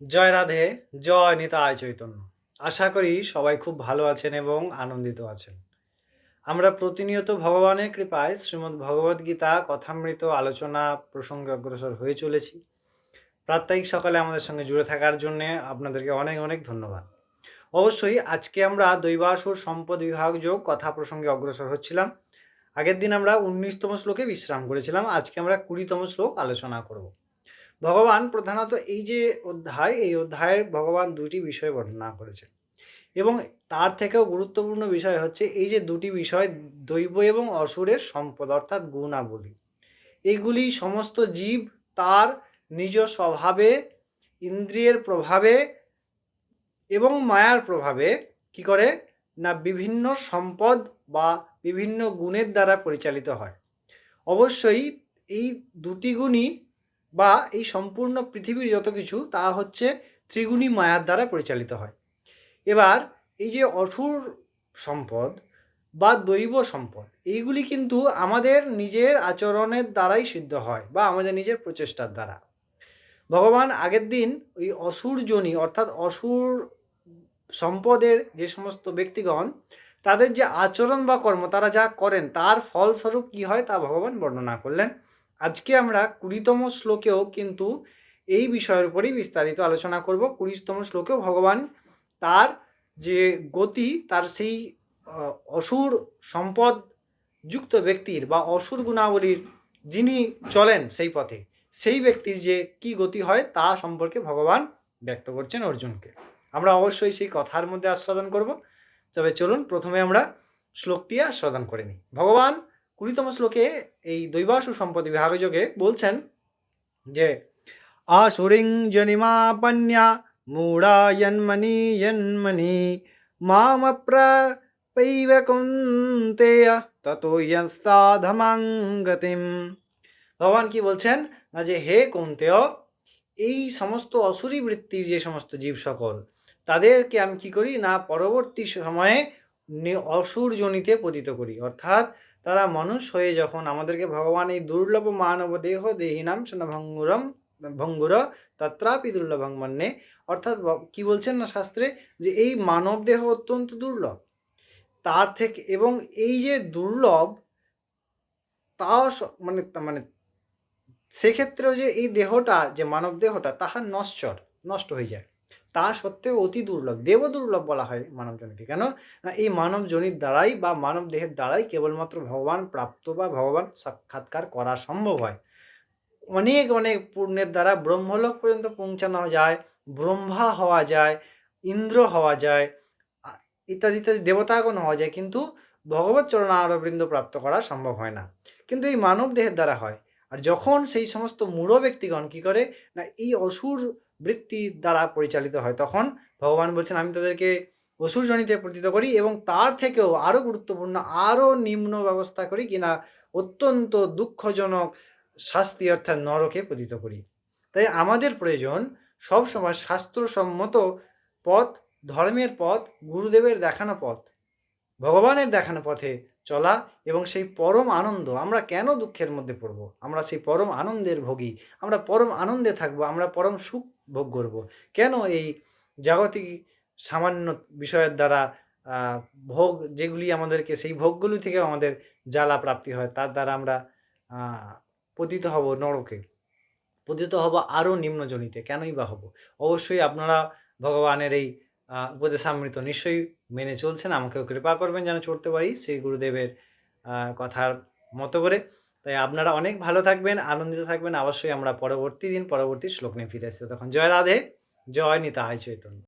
জয় রাধে, জয় নিতাই চৈতন্য। আশা করি সবাই খুব ভালো আছেন এবং আনন্দিত আছেন। আমরা প্রতিনিয়ত ভগবানের কৃপায় শ্রীমদ্ ভগবদ গীতা কথামৃত আলোচনা প্রসঙ্গে অগ্রসর হয়ে চলেছি। প্রাত্যহিক সকালে আমাদের সঙ্গে জুড়ে থাকার জন্য আপনাদেরকে অনেক অনেক ধন্যবাদ। অবশ্যই আজকে আমরা দৈবাসুর সম্পদ বিভাগ যোগ কথা প্রসঙ্গে অগ্রসর হচ্ছিলাম। আগের দিন আমরা উনিশতম শ্লোকে বিশ্রাম করেছিলাম, আজকে আমরা কুড়িতম শ্লোক আলোচনা করব। ভগবান প্রধানত এই যে অধ্যায়, এই অধ্যায়ের ভগবান দুটি বিষয় বর্ণনা করেছেন। এবং তার থেকেও গুরুত্বপূর্ণ বিষয় হচ্ছে এই যে দুটি বিষয়, দৈব এবং অসুরের সম্পদ, অর্থাৎ গুণাবলী। এইগুলি সমস্ত জীব তার নিজ স্বভাবে, ইন্দ্রিয়ের প্রভাবে এবং মায়ার প্রভাবে কি করে? না বিভিন্ন সম্পদ বা বিভিন্ন গুণের দ্বারা পরিচালিত হয়। অবশ্যই এই দুটি গুণই বা এই সম্পূর্ণ পৃথিবীর যত কিছু, তা হচ্ছে ত্রিগুণী মায়ার দ্বারা পরিচালিত হয়। এবার এই যে অসুর সম্পদ বা দৈব সম্পদ, এইগুলি কিন্তু আমাদের নিজের আচরণের দ্বারাই সিদ্ধ হয় বা আমাদের নিজের প্রচেষ্টার দ্বারা। ভগবান আগের দিন ওই অসুর জনি অর্থাৎ অসুর সম্পদের যে সমস্ত ব্যক্তিগণ, তাদের যে আচরণ বা কর্ম, তারা যা করেন, তার ফলস্বরূপ কী হয় তা ভগবান বর্ণনা করলেন। আজকে আমরা কুড়িতম শ্লোকেও কিন্তু এই বিষয়ের উপরেই বিস্তারিত আলোচনা করব। কুড়িতম শ্লোকেও ভগবান তার যে গতি, তার সেই অসুর সম্পদ যুক্ত ব্যক্তির বা অসুর গুণাবলীর যিনি চলেন সেই পথে, সেই ব্যক্তির যে কি গতি হয় তা সম্পর্কে ভগবান ব্যক্ত করছেন অর্জুনকে। আমরা অবশ্যই সেই কথার মধ্যে আস্বাদন করব। তবে চলুন প্রথমে আমরা শ্লোকটি আস্বাদন করে নিই। ভগবান কুড়িতম শ্লোকে এই দৈবাসু সম্পত্তি বিভাগযোগে বলছেন যে আসুরিং জনিমাপন্যা মূঢ়া জন্মনি জন্মনি মামপ্রপৈব কুন্তেয় ততো ইয়স্তাধমাং গতিম। ভগবান কি বলছেন? না যে, হে কুন্তেয়, এই সমস্ত অসুরী বৃত্তির যে সমস্ত জীব সকল, তাদেরকে আমি কি করি? না, পরবর্তী সময়ে অসুর জনিতে পতিত করি। অর্থাৎ তারা মানুষ হয়ে যখন আমাদেরকে ভগবান এই দুর্লভ মানব দেহ দেহিনাম ভঙ্গুরম ভঙ্গুর তত্রাপি দুর্লভং মন্যে। অর্থাৎ কি বলছেন না শাস্ত্রে? যে এই মানব দেহ অত্যন্ত দুর্লভ। তার থেকে, এবং এই যে দুর্লভ তাও মানে মানে সেক্ষেত্রেও যে এই দেহটা, যে মানব দেহটা, তাহার নশ্বর নষ্ট হয়ে যায়। তা সত্ত্বেও অতি দুর্লভ। দেব দুর্লভ বলা হয় মানবজনিকে কেন? এই মানব জনির দ্বারাই বা মানব দেহের দ্বারাই কেবলমাত্র ভগবান প্রাপ্ত বা ভগবান সাক্ষাৎকার করা সম্ভব হয়। অনেক অনেক পুণ্যের দ্বারা ব্রহ্মলোক পর্যন্ত পৌঁছানো যায়, ব্রহ্মা হওয়া যায়, ইন্দ্র হওয়া যায় ইত্যাদি ইত্যাদি, দেবতাগণ হওয়া যায়, কিন্তু ভগবত চরণারবৃন্দ প্রাপ্ত করা সম্ভব হয় না। কিন্তু এই মানব দেহের দ্বারা হয়। আর যখন সেই সমস্ত মূঢ় ব্যক্তিগণ কী করে? না, এই অসুর বৃত্তি দ্বারা পরিচালিত হয়, তখন ভগবান বলছেন, আমি তাদেরকে অসুর জনিতে পতিত করি এবং তার থেকেও আরও গুরুত্বপূর্ণ আরও নিম্ন ব্যবস্থা করি কিনা অত্যন্ত দুঃখজনক শাস্তি অর্থাৎ নরকে পতিত করি। তাই আমাদের প্রয়োজন সবসময় শাস্ত্রসম্মত পথ, ধর্মের পথ, গুরুদেবের দেখানো পথ। ভগবানের দেখানো পথে চলা এবং সেই পরম আনন্দ, আমরা কেন দুঃখের মধ্যে পড়ব? আমরা সেই পরম আনন্দের ভোগী, আমরা পরম আনন্দে থাকব, আমরা পরম সুখ ভোগ করব। কেন এই জাগতিক সামান্য বিষয়ের দ্বারা ভোগ যেগুলি আমাদেরকে, সেই ভোগগুলি থেকে আমাদের জ্বালা প্রাপ্তি হয়, তার দ্বারা আমরা পতিত হব নরকে। পতিত হব আরও নিম্নজনিতে, কেনই বা হব? অবশ্যই আপনারা ভগবানের এই উপদেশামৃত নিশ্চয়ই মেনে চলছেন, আমাকেও কৃপা করবেন যেন চড়তে পারি শ্রী গুরুদেবের কথার মতো করে। তাই আপনারা অনেক ভালো থাকবেন, আনন্দিত থাকবেন। অবশ্যই আমরা পরবর্তী দিন, পরবর্তী শ্লোক নিয়ে ফিরে আসছি। তখন জয় রাধে, জয় নিতাই চৈতন্য।